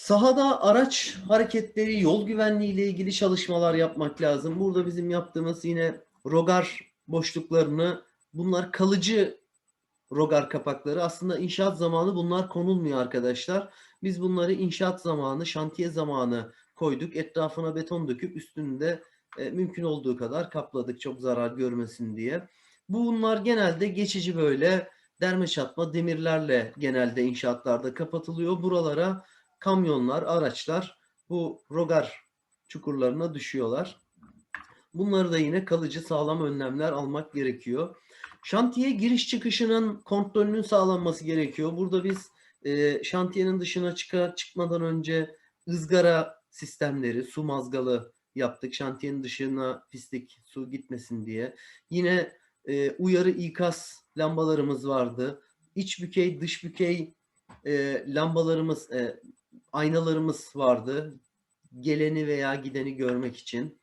Sahada araç hareketleri, yol güvenliği ile ilgili çalışmalar yapmak lazım. Burada bizim yaptığımız yine rogar boşluklarını, bunlar kalıcı rogar kapakları. Aslında inşaat zamanı bunlar konulmuyor arkadaşlar. Biz bunları inşaat zamanı, şantiye zamanı koyduk. Etrafına beton döküp üstünde e, mümkün olduğu kadar kapladık çok zarar görmesin diye. Bunlar genelde geçici böyle derme çatma demirlerle genelde inşaatlarda kapatılıyor. Buralara kamyonlar, araçlar bu rogar çukurlarına düşüyorlar. Bunları da yine kalıcı sağlam önlemler almak gerekiyor. Şantiye giriş çıkışının kontrolünün sağlanması gerekiyor. Burada biz e, şantiyenin dışına çıkar çıkmadan önce ızgara sistemleri, su mazgalı yaptık. Şantiyenin dışına pislik, su gitmesin diye. Yine e, uyarı ikaz lambalarımız vardı. İç bükey, dış bükey e, lambalarımız, e, aynalarımız vardı. Geleni veya gideni görmek için.